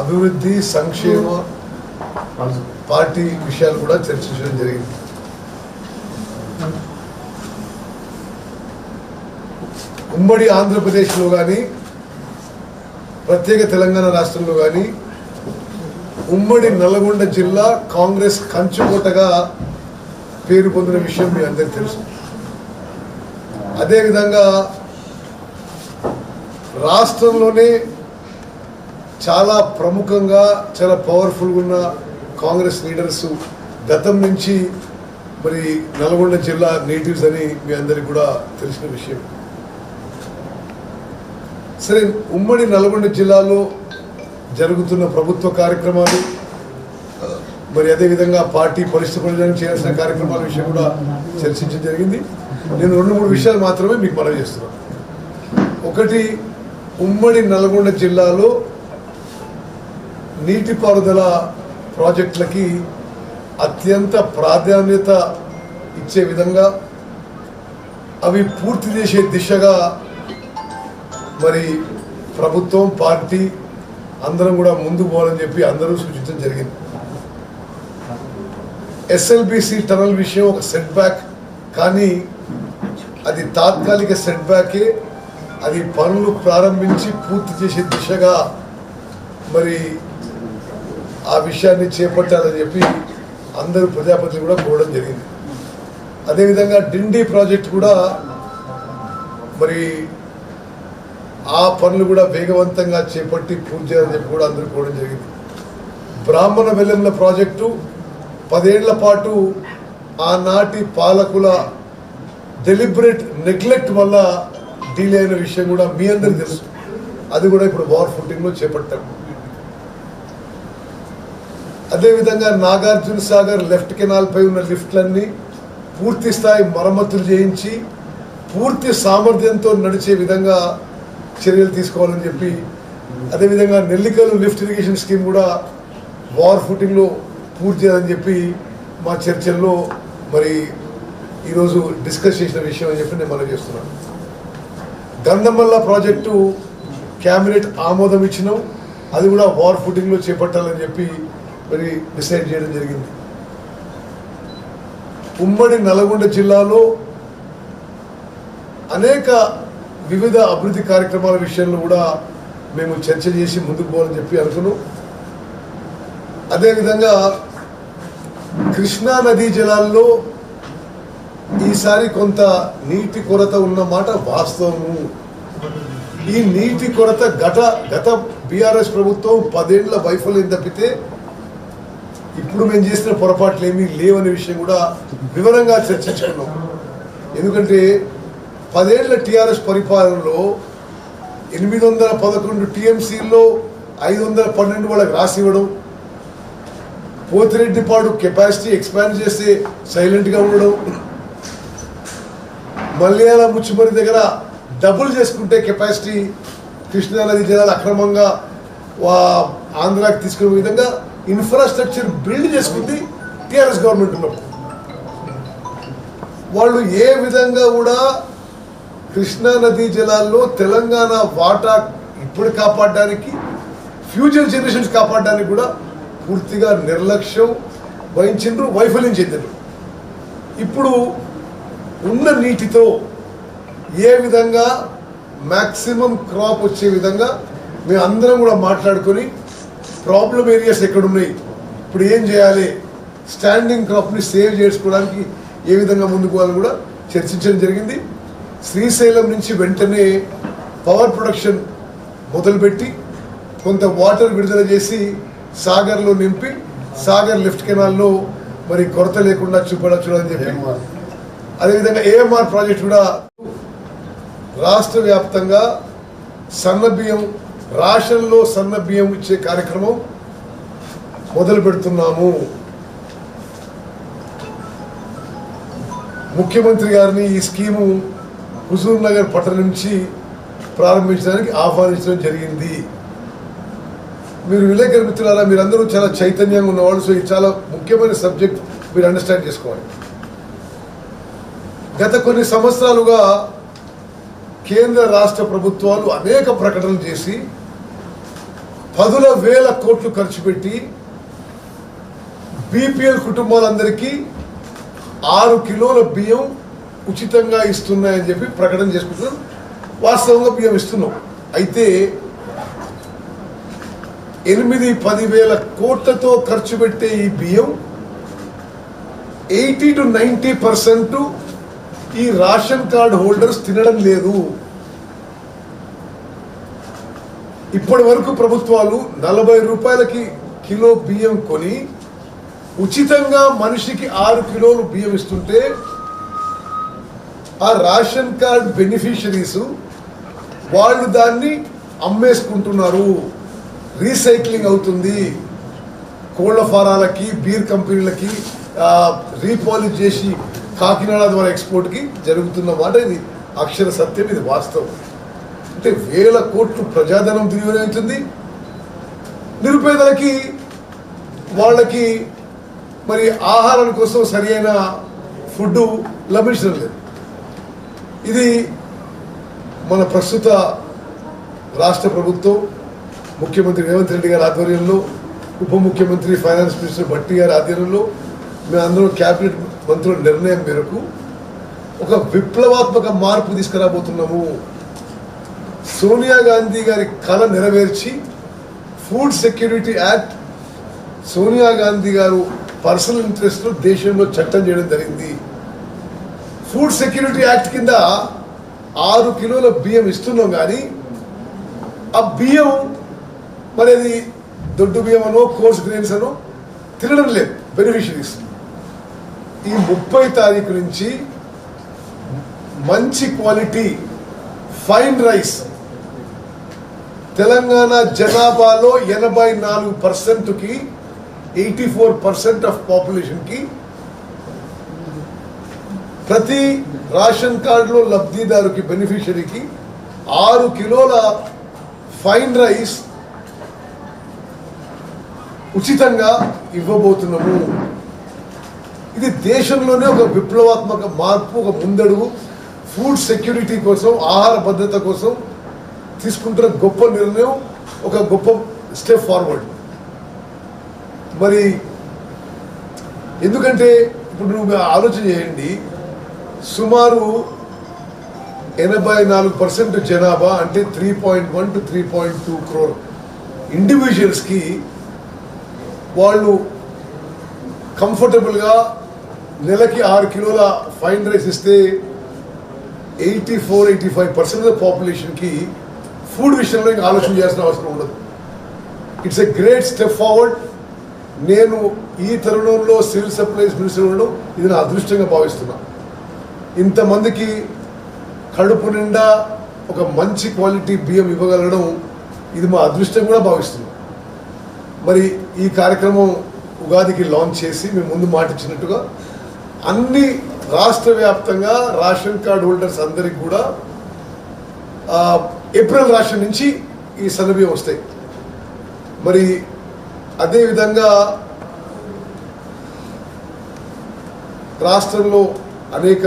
అభివృద్ధి సంక్షేమ పార్టీ విషయాలు కూడా చర్చించడం జరిగింది. ఉమ్మడి ఆంధ్రప్రదేశ్లో కానీ ప్రత్యేక తెలంగాణ రాష్ట్రంలో కానీ ఉమ్మడి నల్గొండ జిల్లా కాంగ్రెస్ కంచుకోటగా పేరు పొందిన విషయం మీ అందరికీ తెలుసు. అదేవిధంగా రాష్ట్రంలోనే చాలా ప్రముఖంగా చాలా పవర్ఫుల్గా ఉన్న కాంగ్రెస్ లీడర్స్ గతం నుంచి మరి నల్గొండ జిల్లా నేటివ్స్ అని మీ అందరికి కూడా తెలిసిన విషయం. సరే ఉమ్మడి నల్గొండ జిల్లాలో జరుగుతున్న ప్రభుత్వ కార్యక్రమాలు మరి అదేవిధంగా పార్టీ పరిస్థితులను చేయాల్సిన కార్యక్రమాల విషయం కూడా చర్చించడం జరిగింది. నేను రెండు మూడు విషయాలు మాత్రమే మీకు మనవి చేస్తున్నాను. ఒకటి ఉమ్మడి నల్గొండ జిల్లాలో నీటిపారుదల ప్రాజెక్టులకి అత్యంత ప్రాధాన్యత ఇచ్చే విధంగా అవి పూర్తి చేసే దిశగా మరి ప్రభుత్వం పార్టీ అందరం కూడా ముందు పోవాలని చెప్పి అందరూ సూచించడం జరిగింది. ఎస్ఎల్బిసి టనల్ విషయం ఒక సెట్ బ్యాక్ కానీ అది తాత్కాలిక సెట్ బ్యాకే అది పనులు ప్రారంభించి పూర్తి చేసే దిశగా మరి ఆ విషయాన్ని చేపట్టాలని చెప్పి అందరూ ప్రజాపతి కూడా కోరడం జరిగింది. అదేవిధంగా డిండి ప్రాజెక్ట్ కూడా మరి ఆ పనులు కూడా వేగవంతంగా చేపట్టి పూర్తి చేయాలని చెప్పి కూడా అందరూ కోరడం జరిగింది. బ్రాహ్మణ వెల్లెంల ప్రాజెక్టు పదేళ్ళ పాటు ఆనాటి పాలకుల డెలిబరేట్ నెగ్లెక్ట్ వల్ల డీలే అయిన విషయం కూడా మీ అందరికీ తెలుసు. అది కూడా ఇప్పుడు వార్ ఫుటింగ్లో చేపట్టాము. అదేవిధంగా నాగార్జున సాగర్ లెఫ్ట్ కెనాల్ పై ఉన్న లిఫ్ట్లన్నీ పూర్తి స్థాయి మరమ్మతులు చేయించి పూర్తి సామర్థ్యంతో నడిచే విధంగా చర్యలు తీసుకోవాలని చెప్పి అదేవిధంగా నెల్లికల్లు లిఫ్ట్ ఇరిగేషన్ స్కీమ్ కూడా వార్ ఫుటింగ్లో పూర్తి చేయాలని చెప్పి మా చర్చల్లో మరి ఈరోజు డిస్కస్ చేసిన విషయం అని చెప్పి నేను మనం చేస్తున్నాను. గంధమల్ల ప్రాజెక్టు క్యాబినెట్ ఆమోదం ఇచ్చినాం. అది కూడా వార్ ఫుటింగ్లో చేపట్టాలని చెప్పి మరి డిసైడ్ చేయడం జరిగింది. ఉమ్మడి నల్గొండ జిల్లాలో అనేక వివిధ అభివృద్ధి కార్యక్రమాల విషయంలో కూడా మేము చర్చ చేసి ముందుకు పోవాలని చెప్పి అనుకున్నాం. అదేవిధంగా కృష్ణా నదీ జలాల్లో ఈసారి కొంత నీటి కొరత ఉన్న మాట వాస్తవము. ఈ నీటి కొరత గత గత బీఆర్ఎస్ ప్రభుత్వం పదేళ్ళ వైఫల్యం తప్పితే ఇప్పుడు మేము చేసిన పొరపాట్లు ఏమీ లేవనే విషయం కూడా వివరంగా చర్చించుకున్నాం. ఎందుకంటే పదేళ్ళ టీఆర్ఎస్ పరిపాలనలో ఎనిమిది వందల పదకొండు టీఎంసీల్లో ఐదు వందల పన్నెండు వాళ్ళకి రాసి ఇవ్వడం పోతిరెడ్డిపాడు కెపాసిటీ ఎక్స్పాండ్ చేస్తే సైలెంట్గా ఉండడం మలయాళ ముచ్చుమరి దగ్గర డబుల్ చేసుకుంటే కెపాసిటీ కృష్ణానది జలాలు అక్రమంగా వా ఆంధ్రాకి తీసుకునే విధంగా ఇన్ఫ్రాస్ట్రక్చర్ బిల్డ్ చేసుకుంది టీఆర్ఎస్ గవర్నమెంట్ ఉన్నప్పుడు. వాళ్ళు ఏ విధంగా కూడా కృష్ణా నదీ జలాల్లో తెలంగాణ వాటా ఇప్పుడు కాపాడడానికి ఫ్యూచర్ జనరేషన్స్ కాపాడడానికి కూడా పూర్తిగా నిర్లక్ష్యం వహించిండ్రు వైఫల్యం చెందిండ్రు. ఇప్పుడు ఉన్న నీటితో ఏ విధంగా మ్యాక్సిమం క్రాప్ వచ్చే విధంగా మేము అందరం కూడా మాట్లాడుకొని ప్రాబ్లం ఏరియాస్ ఎక్కడున్నాయి? ఇప్పుడు ఏం చేయాలి? స్టాండింగ్ క్రాప్ని సేవ్ చేసుకోవడానికి ఏ విధంగా ముందుకు పోవాలని కూడా చర్చించడం జరిగింది. శ్రీశైలం నుంచి వెంటనే పవర్ ప్రొడక్షన్ మొదలుపెట్టి కొంత వాటర్ విడుదల చేసి సాగర్లో నింపి సాగర్ లిఫ్ట్ కెనాల్లో మరి కొరత లేకుండా చూపడచ్చు అని చెప్పి. అదేవిధంగా ఏఎంఆర్ ప్రాజెక్ట్ కూడా రాష్ట్ర వ్యాప్తంగా సన్న బియ్యం రాషన్లో సన్న బియ్యం ఇచ్చే కార్యక్రమం మొదలు పెడుతున్నాము. ముఖ్యమంత్రి గారిని ఈ స్కీము హుజూర్ నగర్ పట్టణం నుంచి ప్రారంభించడానికి ఆహ్వానించడం జరిగింది. మీరు విలేకరు మిత్రులారా మీరందరూ చాలా చైతన్యంగా ఉన్నవాళ్ళు సో ఇది చాలా ముఖ్యమైన సబ్జెక్ట్ మీరు అండర్స్టాండ్ చేసుకోవాలి. గత కొన్ని సంవత్సరాలుగా కేంద్ర రాష్ట్ర ప్రభుత్వాలు అనేక ప్రకటనలు చేసి పదుల వేల కోట్లు ఖర్చు పెట్టి బీపీఎల్ కుటుంబాలందరికీ ఆరు కిలోల బియ్యం ఉచితంగా ఇస్తున్నాయని చెప్పి ప్రకటన చేసుకుంటున్నాం వాస్తవంగా బియ్యం ఇస్తున్నాం. అయితే ఎనిమిది పదివేల కోట్లతో ఖర్చు పెట్టే ఈ బియ్యం ఎయిటీ టు నైంటీ పర్సెంట్ ఈ రేషన్ కార్డ్ హోల్డర్స్ తినడం లేదు. ఇప్పటి వరకు ప్రభుత్వాలు నలభై రూపాయలకి కిలో బియ్యం కొని ఉచితంగా మనిషికి ఆరు కిలోలు బియ్యం ఇస్తుంటే ఆ రేషన్ కార్డ్ బెనిఫిషరీస్ వాళ్ళు దాన్ని అమ్మేసుకుంటున్నారు. రీసైక్లింగ్ అవుతుంది. కోళ్ళ ఫారాలకి బీర్ కంపెనీలకి రీపాలిష్ చేసి కాకినాడ ద్వారా ఎక్స్పోర్ట్కి జరుగుతున్న మాట ఇది అక్షర సత్యం ఇది వాస్తవం. అంటే వేల కోట్లు ప్రజాధనం దుర్వినియోగవుతుంది నిరుపేదలకి వాళ్ళకి మరి ఆహారం కోసం సరి అయిన ఫుడ్ లభించడం లేదు. ఇది మన ప్రస్తుత రాష్ట్ర ప్రభుత్వం ముఖ్యమంత్రి రేవంత్ రెడ్డి గారి ఆధ్వర్యంలో ఉప ముఖ్యమంత్రి ఫైనాన్స్ మినిస్టర్ భట్టి గారి ఆధ్వర్యంలో మేమందరం క్యాబినెట్ మంత్రుల నిర్ణయం మేరకు ఒక విప్లవాత్మక మార్పు తీసుకురాబోతున్నాము. సోనియా గాంధీ గారి కళ నెరవేర్చి food security act Sonia Gandhi గారు పర్సనల్ ఇంట్రెస్ట్ దేశంలో చట్టం చేయడం జరిగింది. ఫుడ్ సెక్యూరిటీ యాక్ట్ కింద ఆరు కిలోల బియ్యం ఇస్తున్నాం కానీ ఆ బియ్యం మరి అది దొడ్డు బియ్యం అనో కోర్స్ గ్రెయిన్స్ అనో తినడం లేదు బెనిఫిషరీస్ ఈ ముప్పై తారీఖు నుంచి మంచి క్వాలిటీ ఫైన్ రైస్ తెలంగాణ జనాభాలో ఎనభై నాలుగు పర్సెంట్కి ఎయిటీ ఫోర్ పర్సెంట్ ఆఫ్ పాపులేషన్కి ప్రతి రేషన్ కార్డులో లబ్ధిదారుకి బెనిఫిషరీకి ఆరు కిలోల ఫైన్ రైస్ ఉచితంగా ఇవ్వబోతున్నాము. ఇది దేశంలోనే ఒక విప్లవాత్మక మార్పు ఒక ముందడుగు. ఫుడ్ సెక్యూరిటీ కోసం ఆహార భద్రత కోసం తీసుకుంటున్న గొప్ప నిర్ణయం ఒక గొప్ప స్టెప్ ఫార్వర్డ్ మరి ఎందుకంటే ఇప్పుడు నువ్వు ఆలోచన చేయండి. సుమారు ఎనభై నాలుగు పర్సెంట్ జనాభా అంటే three point one two three point two crore ఇండివిజువల్స్కి వాళ్ళు కంఫర్టబుల్గా నెలకి ఆరు కిలోల ఫైన్ రైస్ ఇస్తే eighty four eighty five percent of పాపులేషన్కి food విషయంలో ఇంకా ఆలోచన చేయాల్సిన అవసరం ఉండదు. It's a great step forward నేను ఈ తరుణంలో సివిల్ సప్లైస్ మినిస్టర్ ఉండడం ఇది నా అదృష్టంగా భావిస్తున్నా. ఇంతమందికి కడుపు నిండా ఒక మంచి క్వాలిటీ బియ్యం ఇవ్వగలగడం ఇది మా అదృష్టం కూడా భావిస్తున్నాం. మరి ఈ కార్యక్రమం ఉగాదికి లాంచ్ చేసి మేము ముందు మాట ఇచ్చినట్టుగా అన్ని రాష్ట్ర వ్యాప్తంగా రేషన్ కార్డ్ హోల్డర్స్ అందరికి కూడా ఏప్రిల్ రాష్ట్రం నుంచి ఈ సన్నబియ్యం వస్తాయి. మరి అదేవిధంగా రాష్ట్రంలో అనేక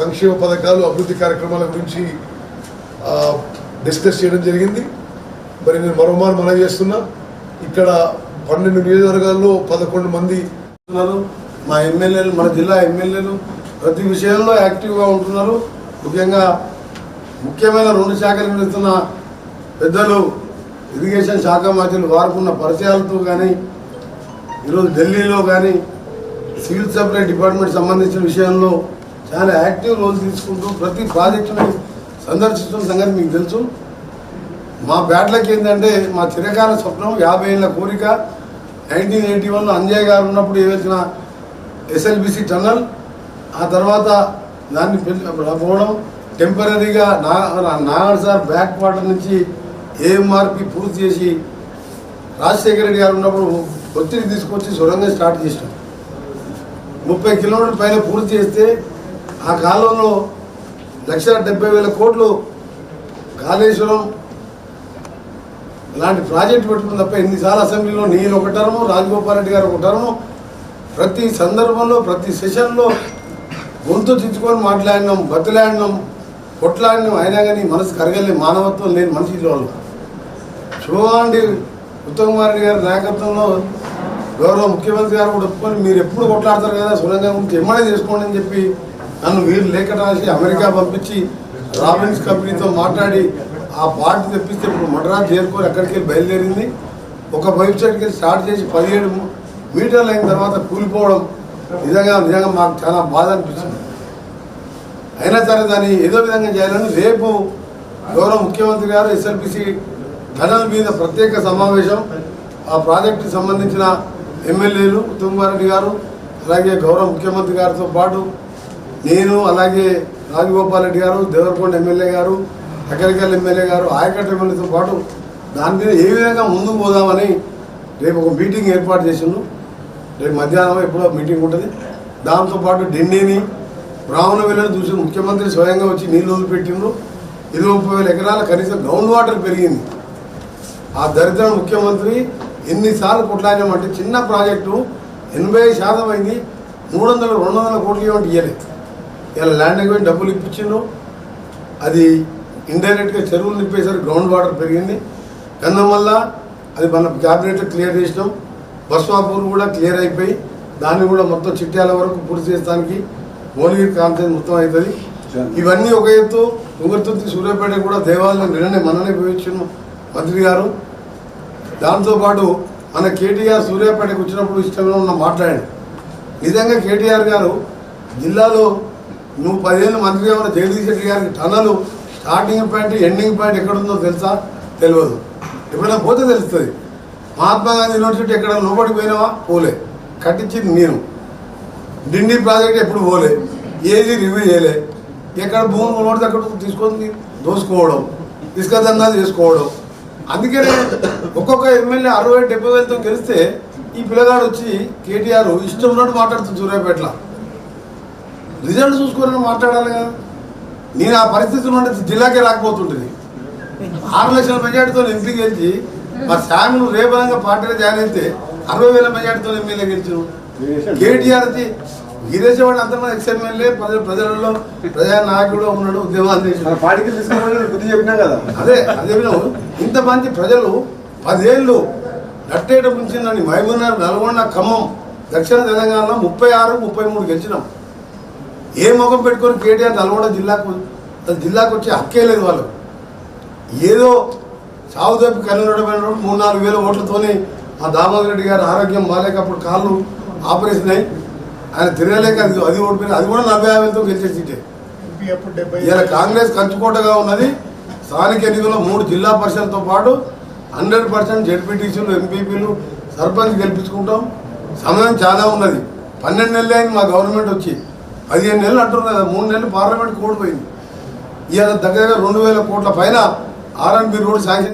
సంక్షేమ పథకాలు అభివృద్ధి కార్యక్రమాల గురించి డిస్కస్ చేయడం జరిగింది. మరి నేను మరోమారు మనవి చేస్తున్నా. ఇక్కడ పన్నెండు నియోజకవర్గాల్లో పదకొండు మంది ఉన్నారు. మా ఎమ్మెల్యేలు మన జిల్లా ఎమ్మెల్యేలు ప్రతి విషయంలో యాక్టివ్గా ఉంటున్నారు. ముఖ్యంగా ముఖ్యమైన రెండు శాఖలు నడుస్తున్న పెద్దలు ఇరిగేషన్ శాఖ మంత్రులు వారుకున్న పరిచయాలతో కానీ ఈరోజు ఢిల్లీలో కానీ సివిల్ సప్లై డిపార్ట్మెంట్ సంబంధించిన విషయంలో చాలా యాక్టివ్ రోల్ తీసుకుంటూ ప్రతి ప్రాజెక్టుని సందర్శిస్తున్న సంగతి మీకు తెలుసు. మా బ్యాట్లకి ఏంటంటే మా చిరకాల స్వప్నం యాభై ఏళ్ళ కోరిక. నైన్టీన్ ఎయిటీ వన్లో అంజయ్ గారు ఉన్నప్పుడు ఏవైనా ఎస్ఎల్బిసి టన్నల్ ఆ తర్వాత దాన్ని పోవడం టెంపరీగా నా నాగర్ సార్ బ్యాక్ వాటర్ నుంచి ఏఎంఆర్పి పూర్తి చేసి రాజశేఖర రెడ్డి గారు ఉన్నప్పుడు ఒత్తిడి తీసుకొచ్చి సొరంగం స్టార్ట్ చేసినాం. ముప్పై కిలోమీటర్ల పైన పూర్తి చేస్తే ఆ కాలంలో లక్ష డెబ్బై వేల కోట్లు కాళేశ్వరం ఇలాంటి ప్రాజెక్ట్ పెట్టుకుని తప్ప ఎన్నిసార్లు అసెంబ్లీలో నేను ఒక టర్ము రాజగోపాల్ రెడ్డి గారు ఒక టర్ము ప్రతి సందర్భంలో ప్రతి సెషన్లో గొంతు తెచ్చుకొని మాట్లాడినాం బతులాడినాం కొట్లాడినాం. అయినా కానీ మనసు కరగలే మానవత్వం లేని మనిషి వాళ్ళు చూడండి ఉత్తమ్ కుమార్ గారి నాయకత్వంలో గౌరవ ముఖ్యమంత్రి గారు కూడా ఒప్పుకొని మీరు ఎప్పుడు కొట్లాడతారు కదా సురంగం గురించి ఎమ్మడే చేసుకోండి అని చెప్పి నన్ను వీరు లేఖ రాసి అమెరికా పంపించి రాబిన్స్ కంపెనీతో మాట్లాడి ఆ పార్టీ తెప్పిస్తే ఇప్పుడు మద్రాసు చేరుకొని అక్కడికి వెళ్ళి బయలుదేరింది. ఒక వెబ్సైట్కి స్టార్ట్ చేసి పదిహేడు మీటర్లు అయిన తర్వాత కూలిపోవడం నిజంగా నిజంగా మాకు చాలా బాధ అనిపించింది అయినా సరే దాన్ని ఏదో విధంగా చేయాలని రేపు గౌరవ ముఖ్యమంత్రి గారు ఎస్ఎల్పిసి టనల్ మీద ప్రత్యేక సమావేశం ఆ ప్రాజెక్టుకి సంబంధించిన ఎమ్మెల్యేలు ఉత్తమ్మారెడ్డి గారు అలాగే గౌరవ ముఖ్యమంత్రి గారితో పాటు నేను అలాగే రాజగోపాల్ రెడ్డి గారు దేవరకొండ ఎమ్మెల్యే గారు ఎక్కడికల్ ఎమ్మెల్యే గారు ఆయకట్ట ఎమ్మెల్యేతో పాటు దాని మీద ఏ విధంగా ముందుకు పోదామని రేపు ఒక మీటింగ్ ఏర్పాటు చేసిండు. రేపు మధ్యాహ్నం ఎప్పుడో మీటింగ్ ఉంటుంది. దాంతోపాటు ఢిల్లీని బ్రాహ్మణ విలను చూసి ముఖ్యమంత్రి స్వయంగా వచ్చి నీళ్ళు వదిలిపెట్టిండ్రు. ఇరవై ముప్పై వేల ఎకరాల కనీసం గ్రౌండ్ వాటర్ పెరిగింది. ఆ దరిద్ర ముఖ్యమంత్రి ఎన్నిసార్లు కొట్లాడినామంటే చిన్న ప్రాజెక్టు ఎనభై శాతం అయింది. మూడు వందల రెండు వందల కోట్లు ఇవ్వండి ఇవ్వలేదు ఇలా ల్యాండ్ అగ్రిమెంట్ డబ్బులు ఇప్పించిండ్రు. అది ఇండైరెక్ట్గా చెరువులు నింపేసరికి గ్రౌండ్ వాటర్ పెరిగింది. గంధం వల్ల అది మన క్యాబినెట్లో క్లియర్ చేసినాం. బస్వాపూర్ కూడా క్లియర్ అయిపోయి దాన్ని కూడా మొత్తం చిట్యాల వరకు పూర్తి చేస్తానికి మోలిగిరి కాన్ఫరెన్స్ మొత్తం అవుతుంది. ఇవన్నీ ఒక ఎత్తు తుంగతుర్తి సూర్యాపేట కూడా దేవాలయం నిన్ననే మననే పోయించిన మంత్రి గారు. దాంతోపాటు మన కేటీఆర్ సూర్యాపేటకు వచ్చినప్పుడు ఇష్టంగా ఉన్న మాట్లాడాడు. నిజంగా కేటీఆర్ గారు జిల్లాలో నువ్వు పదిహేను మంత్రిగా ఉన్న జగదీష్ రెడ్డి గారికి టన్నలు స్టార్టింగ్ పాయింట్ ఎండింగ్ పాయింట్ ఎక్కడుందో తెలుసా? తెలియదు. ఎప్పుడైనా పోతే తెలుస్తుంది. మహాత్మా గాంధీ యూనివర్సిటీ ఎక్కడ లోపలికి పోయినావా? పోలే. కట్టించింది నేను. డిండి ప్రాజెక్ట్ ఎప్పుడు పోలే. ఏది రివ్యూ చేయలే. ఎక్కడ భూమి కొనబడితే అక్కడ తీసుకొని దోసుకోవడం ఇసుక దందా చేసుకోవడం. అందుకనే ఒక్కొక్క ఎమ్మెల్యే అరవై డెబ్బై వేలతో గెలిస్తే ఈ పిల్లగాడు వచ్చి కేటీఆర్ ఇష్టం ఉన్నట్టు మాట్లాడుతుంది సూర్యాపేటలో. రిజల్ట్ చూసుకొని మాట్లాడాలి కదా. నేను ఆ పరిస్థితి నుండి జిల్లాకే రాకపోతుంటుంది. ఆరు లక్షల మెజార్టీతో ఎంపీ గెలిచి మా శామ్ను రేపరంగా పార్టీలో జాయిన్ అయితే అరవై వేల మెజార్టీతో ఎమ్మెల్యే గెలిచారు కేటీఆర్ ది గిరీశవాడు అంతమంది ఎక్స్ ఎమ్మెల్యే ప్రజల ప్రజలలో ప్రజా నాయకుడు ఉన్నాడు ఉద్యమాలు పార్టీకి చెప్పినా కదా? అదే అదే ఇంతమంది ప్రజలు పదేళ్ళు నట్టేట ముంచిందని మహబూబ్నగర్ నల్గొండ ఖమ్మం దక్షిణ తెలంగాణలో ముప్పై ఆరు ముప్పై మూడు గెలిచినాం. ఏ ముఖం పెట్టుకొని కేటీఆర్ నల్గొండ జిల్లాకు జిల్లాకు వచ్చి హక్కే లేదు వాళ్ళు ఏదో సాగు తప్పి కన్నుడమైన మూడు నాలుగు వేల ఓట్లతోనే మా దామోదర్ రెడ్డి గారి ఆరోగ్యం బాగాలేక అప్పుడు కాళ్ళు ఆపరేషన్ అయ్యి ఆయన తిరగలేక అది అది ఓడిపోయింది అది కూడా నలభై యాభైతో గెలిచే సీటే. ఇలా కాంగ్రెస్ కంచుకోటగా ఉన్నది. స్థానిక ఎన్నికల్లో మూడు జిల్లా పరిషత్తో పాటు హండ్రెడ్ పర్సెంట్ జెడ్పీటీసీలు ఎంపీపీలు సర్పంచ్ గెలిపించుకుంటాం. సమయం చాలా ఉన్నది. పన్నెండు నెలలు అయింది మా గవర్నమెంట్ వచ్చి. పదిహేను నెలలు అంటున్నారు కదా మూడు నెలలు పార్లమెంట్ కోడిపోయింది ఇవాళ దగ్గరగా రెండు వేల కోట్ల పైన ఆర్ఎన్బి రోడ్ శాంక్షన్